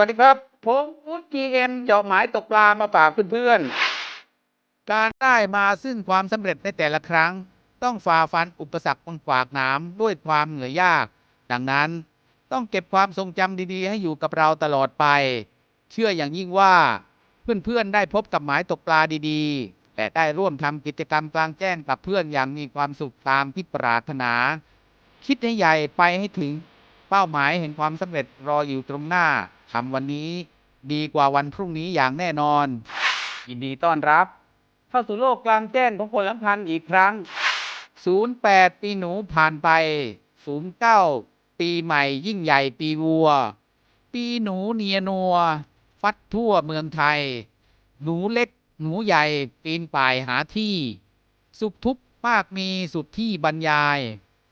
วัสดีครับ ผมวุฒิจีเอ็นเจาะหมายตกปลามาฝากเพื่อนการได้มาซึ่งความสำเร็จในแต่ละครั้ง ต้องฝ่าฟันอุปสรรคบนขวากหนามด้วยความเหนื่อยยาก ดังนั้นต้องเก็บความทรงจำดีๆ ให้อยู่กับเราตลอดไป เชื่ออย่างยิ่งว่า เพื่อนๆ ได้พบกับหมายตกปลาดีๆและได้ร่วมทำกิจกรรมกลางแจ้งกับเพื่อนอย่างมีความสุขตามที่ปรารถนา คิดให้ใหญ่ไปให้ถึงเป้าหมายแห่งความสำเร็จรออยู่ตรงหน้า ทำวันนี้ดีกว่าวันพรุ่งนี้อย่างแน่นอนๆยินดีต้อนรับ เข้าสู่โลกกลางแจ้งของคนสำคัญอีกครั้ง 08 ปีหนูผ่านไป 09 ปีใหม่ยิ่งใหญ่ปีวัว ปีหนูเนียนัว ฟัดทั่วเมืองไทย หนูเล็กหนูใหญ่ปีนป่ายหาที่ สุขทุกข์มากมีสุดที่บรรยาย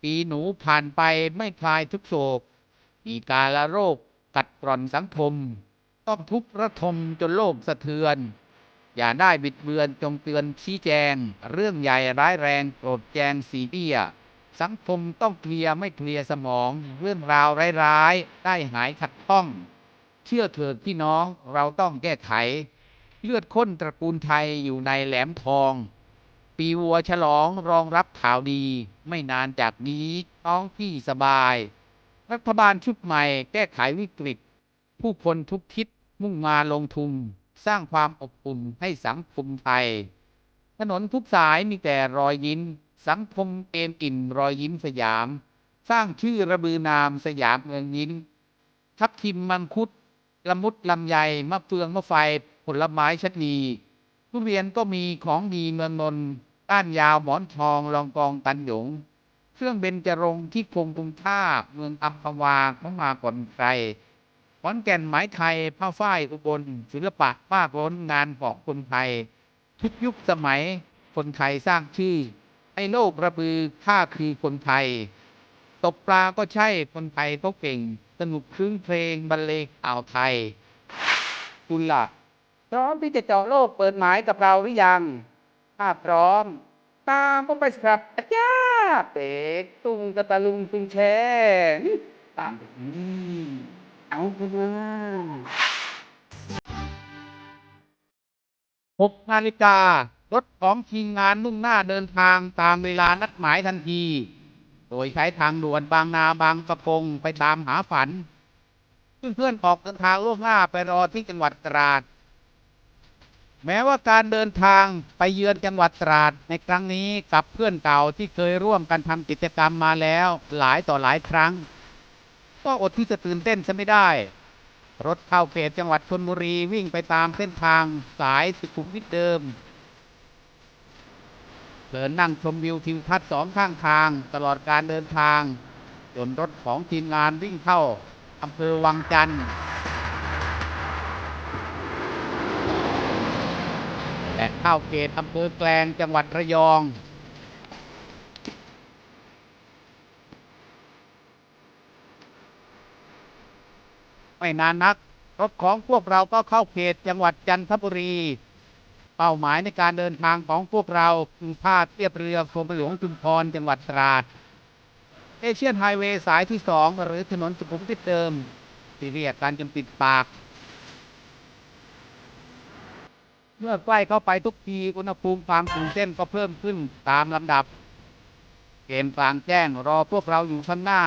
ปีหนูผ่านไปไม่คลายทุกโศก มีกาละโรค กัดกร่อนสังคม ต้องทุกข์ระทมจนโลกสะเทือน อย่าได้บิดเบือนจงเตือนชี้แจง เรื่องใหญ่ร้ายแรงโปรดแจงสีเตี้ยสังคมต้องเคลียร์ไม่เคลียร์สมอง เรื่องราวร้ายๆ ได้หายขัดข้อง เชื่อเถิดพี่น้องเราต้องแก้ไข เลือดข้นตระกูลไทยอยู่ในแหลมทอง ปีวัวฉลองรองรับข่าวดี ไม่นานจากนี้น้องพี่สบาย รัฐบาลชุดใหม่แก้ไขวิกฤต ผู้คนทุกทิศมุ่งมาลงทุน สร้างความอบอุ่นให้สังคมไทย ถนนทุกสายมีแต่รอยยิ้ม สังคมเอมอิ่มรอยยิ้มสยาม สร้างชื่อระบือนามสยามเมืองยิ้ม ทับทิมมังคุดละมุดลำไยมะเฟืองมะไฟผลไม้ชะนีทุเรียนก็มีของดีเมืองนนท์ก้านยาวหมอนทองลองกองตันหยง เครื่องเบญจรงค์ที่คงตรงท่าเมืองอัมพวาเขามาก่อนใครขอนแก่นไหมายไทยผ้าฝ้ายอุบลศิลปะมากล้นงานของคนไทย ทุกยุคสมัยคนไทยสร้างชื่อให้โลกระบือข้าคือคนไทย ตกปลาก็ใช่คนไทยก็เก่ง สนุกคลื้นเพลงบรรเลงอ่าวไทย คุณล่ะพร้อมที่จะเจาะโลกเปิดหมายกับเราหรือยัง ถ้าพร้อม ตามผมไปสครับอาจารย์ เป็กตุ้งกระตะลุงตุ้งแช่ตามไปอืมเอาไปมา6นาฬิการถของทีมงานมุ่งหน้าเดินทางตามเวลานัดหมายทันที โดยใช้ทางด่วนบางนาบางประกงไปตามหาฝัน เพื่อนๆออกเดินทางล่วงหน้าไปรอที่จังหวัดตราด แม้ว่าการเดินทางไปเยือนจังหวัดตราดในครั้งนี้กับเพื่อนเก่าที่เคยร่วมกันทำกิจกรรมมาแล้วหลายต่อหลายครั้ง ก็อดที่จะตื่นเต้นจะไม่ได้ รถเข้าเขตจังหวัดชนบุรีวิ่งไปตามเส้นทางสายสุขุมวิทเดิมเดินนั่งชมวิวทิวทัศน์สองข้างทางตลอดการเดินทาง จนรถของทีมงานวิ่งเข้าอำเภอวังจันทร์และ เข้าเขตอำเภอแกลงจังหวัดระยองไม่นานนักรถของพวกเราก็เข้าเขตจังหวัดจันทบุรี เป้าหมายในการเดินทางของพวกเราคือท่าเทียบเรือกรมหลวงชุมพรจังหวัดตราด เอเชียนไฮเวย์สายที่สองหรือถนนสุขุมวิทเดิมที่เรียกกันจนติดปาก เมื่อใกล้เข้าไปทุกทีอุณหภูมิความตื่นเต้นก็เพิ่มขึ้นตามลำดับ เกมกลางแจ้งรอพวกเราอยู่ข้างหน้า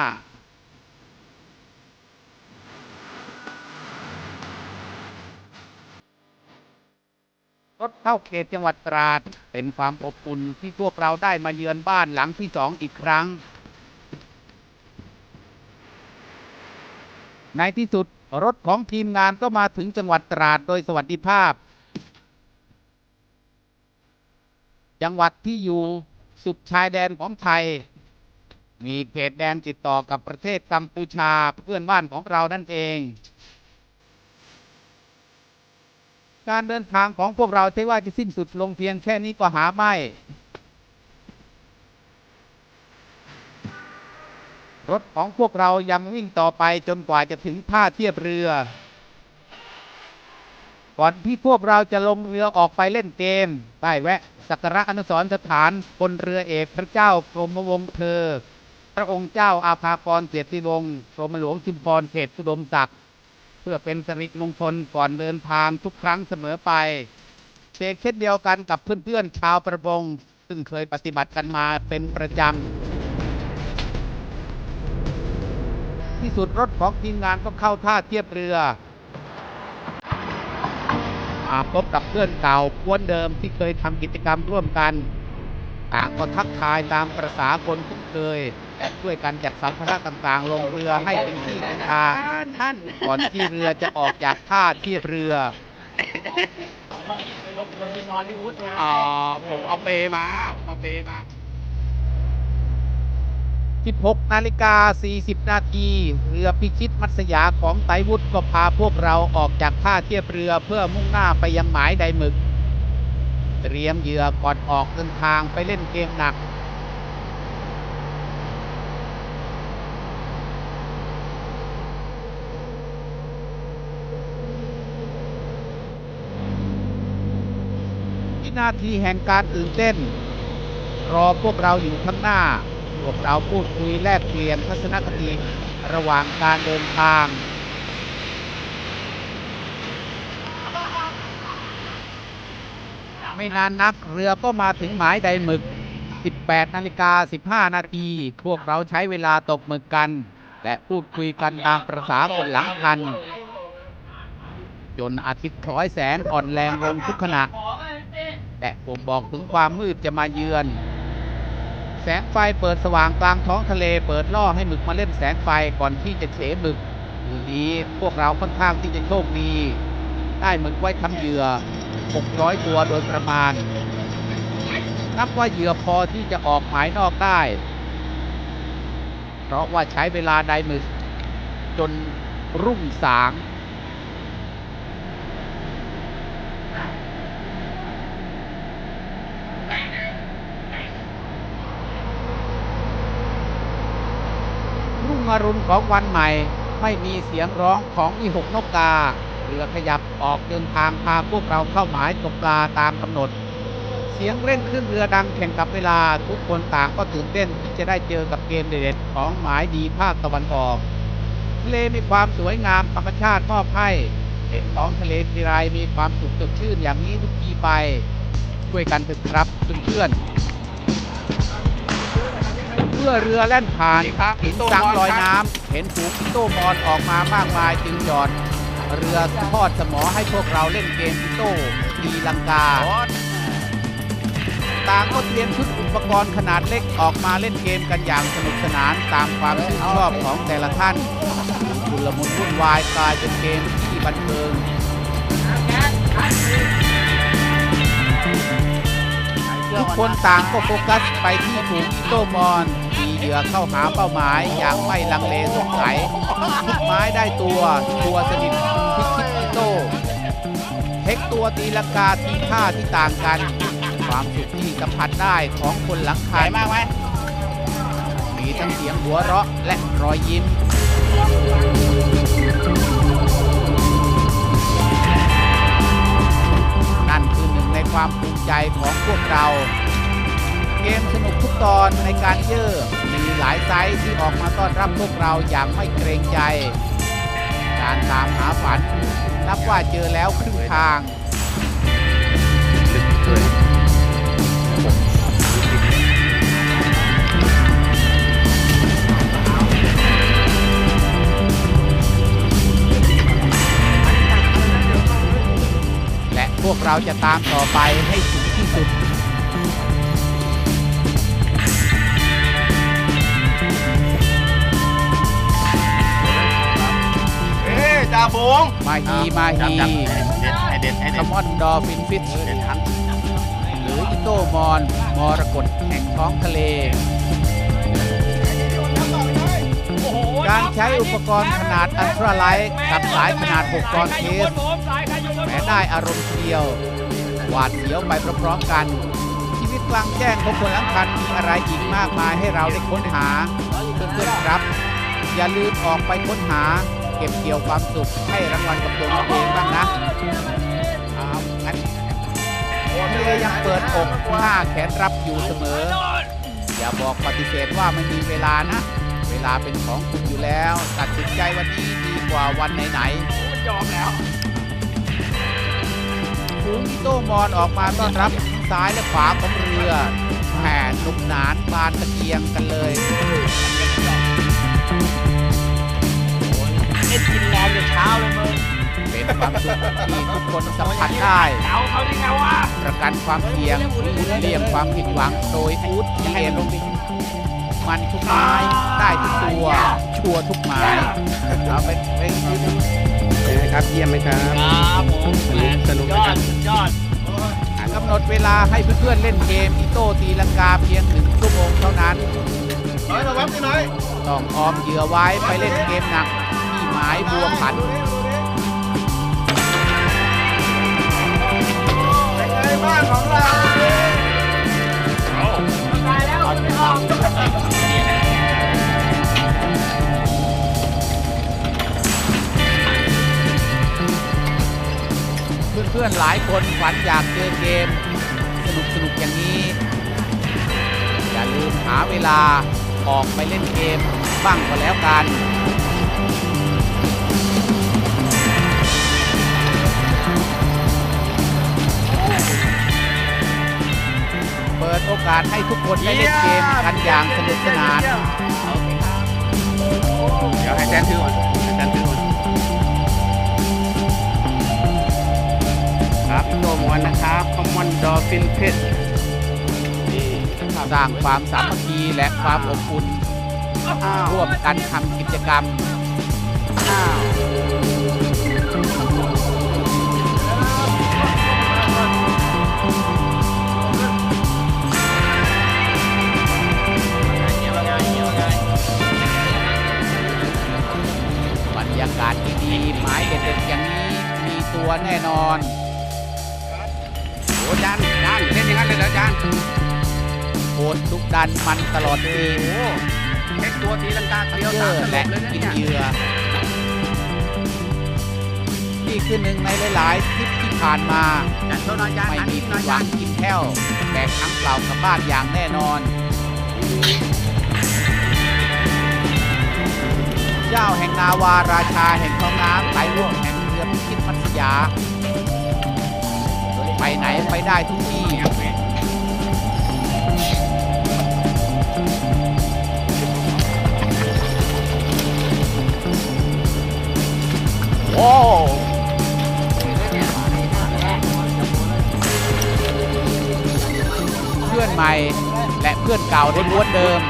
รถเข้าเขตจังหวัดตราด เป็นความอบอุ่นที่พวกเราได้มาเยือนบ้านหลังที่สองอีกครั้ง ในที่สุดรถของทีมงานก็มาถึงจังหวัดตราดโดยสวัสดิภาพ จังหวัดที่อยู่สุดชายแดนของไทย มีเขตแดนติดต่อกับประเทศกัมพูชาเพื่อนบ้านของเรานั่นเอง การเดินทางของพวกเราใช่ว่าจะสิ้นสุดลงเพียงแค่นี้ก็หาไม่ รถของพวกเรายังวิ่งต่อไปจนกว่าจะถึงท่าเทียบเรือ ก่อนที่พวกเราจะลงเรือออกไปเล่นเกมได้แวะสักการะอนุสรสถานบนเรือเอกพระเจ้ากรมวงศ์เธอ พระองค์เจ้าอาภากรเกียรติวงศ์กรมหลวงชุมพรเขตสุดมศักดิ์เพื่อเป็นสิริมงคลก่อนเดินทางทุกครั้งเสมอไปเชกเช่นเดียวกันกับเพื่อนๆชาวประมงซึ่งเคยปฏิบัติกันมาเป็นประจำที่สุดรถของทีมงานก็เข้าท่าเทียบเรือ พบกับเพื่อนเก่าพวนเดิมที่เคยทำกิจกรรมร่วมกันต่างก็ทักทายตามประษาคนคุ้นเคยและช่วยกันจัดสัมภาระต่างๆ ลงเรือให้เป็นที่เป็นทางท่านก่อนที่เรือจะออกจากท่าเทียบเรืออ๋อผมเอาเปมาเอาเปมา 16 นาฬิกา 40 นาทีเรือพิชิตมัตสยาของไต้วุฒิก็พาพวกเราออกจากท่าเทียบเรือเพื่อมุ่งหน้าไปยังหมายใดหมึก เตรียมเหยื่อก่อนออกเดินทางไปเล่นเกมหนัก วินาทีแห่งการตื่นเต้น รอพวกเราอยู่ข้างหน้า วกเราพูดคุยแลกเปลี่ยนทัศนคติระหว่างการเดินทางไม่นานนักเรือก็มาถึงหมายใดหมึก 18 นาฬิกา 15 นาที พวกเราใช้เวลาตกหมึกกัน และพูดคุยกันตามประษาคนหลังคัน จนอาทิตย์ร้อยแสงอ่อนแรงลงทุกขณะ แต่ผมบอกถึงความมืดจะมาเยือน แสงไฟเปิดสว่างกลางท้องทะเลเปิดล่อให้หมึกมาเล่นแสงไฟก่อนที่จะเฉหมึกอยู่ดีพวกเราค่อนข้างที่จะโชคดีได้หมึกไว้ทำเหยื่อ 600 ตัวโดยประมาณ นับว่าเหยื่อพอที่จะออกหมายนอกได้ เพราะว่าใช้เวลาได้หมึกจนรุ่งสาง รุ่ง อรุณของวันใหม่ ไม่มีเสียงร้องของอีหกนกกา เรือขยับออกเดินทางพาพวกเราเข้าหมายตกปลาตามกำหนด เสียงเร่งขึ้นเรือดังแข่งกับเวลาทุกคนต่างก็ตื่นเต้นที่จะได้เจอกับเกมเด็ดๆของหมายดีภาคตะวันออกทะเลมีความสวยงามธรรมชาติมอบให้เห็นท้องทะเลทีไรมีความสุขสดชื่นอย่างนี้ทุกทีไปช่วยกันเถอะครับเพื่อนๆ มื่อเรือแล่นผ่านหินสังลอยน้ำเห็นฝูงอิโต้มอนออกมามากมายจึงหยอด เรือทอดสมอให้พวกเราเล่นเกมอิโต้ตีลังกา ต่างก็เตรียมชุดอุปกรณ์ขนาดเล็กออกมาเล่นเกมกันอย่างสนุกสนานตามความชื่นชอบของแต่ละท่านชุลมุนวุ่นวายกลายเป็นเกมที่บันเทิงทุกคนต่างก็โฟกัสไปที่ฝูงอิโตมอ นมีเหยื่อเข้าหาเป้าหมายอย่างไม่ลังเลสงสัยทุกไม้ได้ตัวตัวสนิทพิชิตอิโต้เทคตัวตีลังกาทีท่าที่ต่างกัน ความสุขที่สัมผัสได้ของคนหลังคันมากไหมมีทั้งเสียงหัวเราะและรอยยิ้มนั่นคือหนึ่งในความภูมิใจของพวกเรา เกมสนุกทุกตอนในการเยอะมีหลายไซส์ที่ออกมาต้อนรับพวกเราอย่างไม่เกรงใจ การตามหาฝัน นับว่าเจอแล้วครึ่งทางและพวกเราจะตามต่อไปให้สุด อ้ยจ่าฝูงมาฮีมาฮีจับจับให้เด็ดให้เด็ดให้คเด็ดมอนดอฟินฟิชเด็ดทันหรืออิโตมอนมรกตแห่งท้องทะเล การใช้อุปกรณ์ขนาดอัลตราไลท์กับสายขนาด 6กกรอนเคสแหมได้อารมณ์ทีเดียว หวาดเสียวไปพร้อมๆกันชีวิตกลางแจ้งของคนลังคันมีอะไรอีกมากมายให้เราได้ค้นหาเพื่อนๆครับ อย่าลืมออกไปค้นหา เก็บเกี่ยวความสุขให้รางวัลกับตัวเองบ้างนะเอางั้นทะเลยังเปิดอกหน้าแขนรับอยู่เสมอ อย่าบอกปฏิเสธว่าไม่มีเวลานะ เวลาเป็นของคุณอยู่แล้ว ตัดสินใจวันนี้ดีกว่าวันไหนๆยอมแล้วฝูงอิโต้มอนออกมาต้อนรับทั้งซ้ายและขวาของเรือแห่นุกหนานบานตะเกียงกันเลย เล่นกินแรงแต่เช้าเลยมึงเป็นความสุขที่ทุกคนสัมผัสได้เอาเขาได้ไงวะประกันความเสี่ยงอุดเลี่ยงความผิดหวังโดยอูดทีเอ็นมันทุกไม้ได้ทุกตัว ชัวร์ทุกไม้เอาไปไปยืนเป็นไงครับเยี่ยมไหมครับครับผมแหมสนุกยไหมอครัดบสุดยอดกำหนดเวลาให้เพื่อนๆเล่นเกมอิโต้ตีลังกาเพียงหนึ่งชั่วโมงเท่านั้นน้อยระวังพี่น้อยต้องออมเหยื่อไว้ไปเล่นเกมหนักที่หมายบัวผันเป็นไงบ้านของเราตายแล้วไม่ออกเพื่อนๆหลายคนฝันอยากเจอเกม สนุกๆอย่างนี้ อย่าลืมหาเวลาออกไปเล่นเกมบ้างก็แล้วกัน ทุกคนได้เล่นเกมกันอย่างสนุกสนาน เดี๋ยวให้แซนถือก่อนให้แซนถือก่อนครับโนมวนนะครับคอมมอนดอฟินเพชนี่สร้างความสามัคคีและความอบอุ่น อ้าวร่วมกันทำกิจกรรมอ้าว ยากาศดีๆหมายเด็ดๆอย่างนี้มีตัวแน่นอนโอ้จานจานเล่นอย่างนั้นเลยเหรอจานโหดดุดันมันตลอดทีโอ้เอ็กตัวตีลังกาทั้งเดียวเยสาอะมตลและบเลยนะกินเนี่ยเหยื่อนี่คือหนึ่งในหลายๆทริปที่ผ่านมาจานโทษหน่อยจานไม่อันมีนี้หผิน่อดยหวัจางนกินแค่วแบกทั้งเปล่ากลับบ้านอย่างแน่นอน เจ้าแห่งนาวาราชาแห่งท้องน้ำไหลร่วงแห่งเรือพิชิตพัทยา ไปไหนไปได้ทุกที่โอ้เพื่อนใหม่และเพื่อนเก่าได้ม้วนเดิม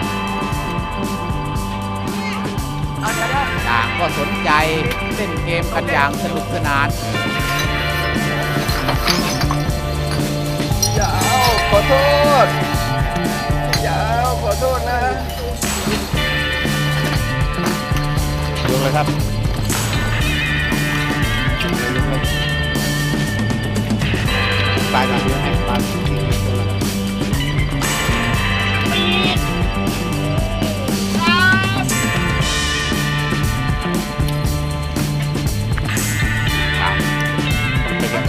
สนใจเล่นเกมกันอย่างสนุกสนานยาวขอโทษยาวขอโทษนะยกเลยครับยกเลยยกเลยปลายก่อนเดี๋ยวให้ปลายทิ้งไว้ตรงนั้นครับ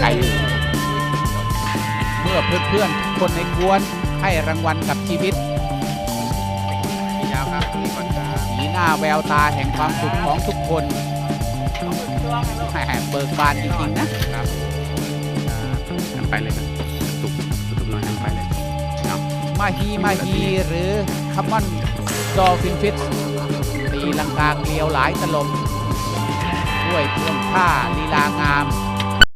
ไปไกลๆอยู่เมื่อเพื่อนๆทุกคนในกวนให้รางวัลกับชีวิตพี่ยาวครับนี่ก่อนครับสีหน้าแววตาแห่งความสุขของทุกคนแหมเบิกบานจริงๆนะครับทำไปเลยครับตุกตุกน้อยทำไปเลยเอามาฮีมาฮีหรือคัมมอนดอฟินฟิตตีลังกาเกลียวหลายตลบด้วยท่วงท่าลีลางาม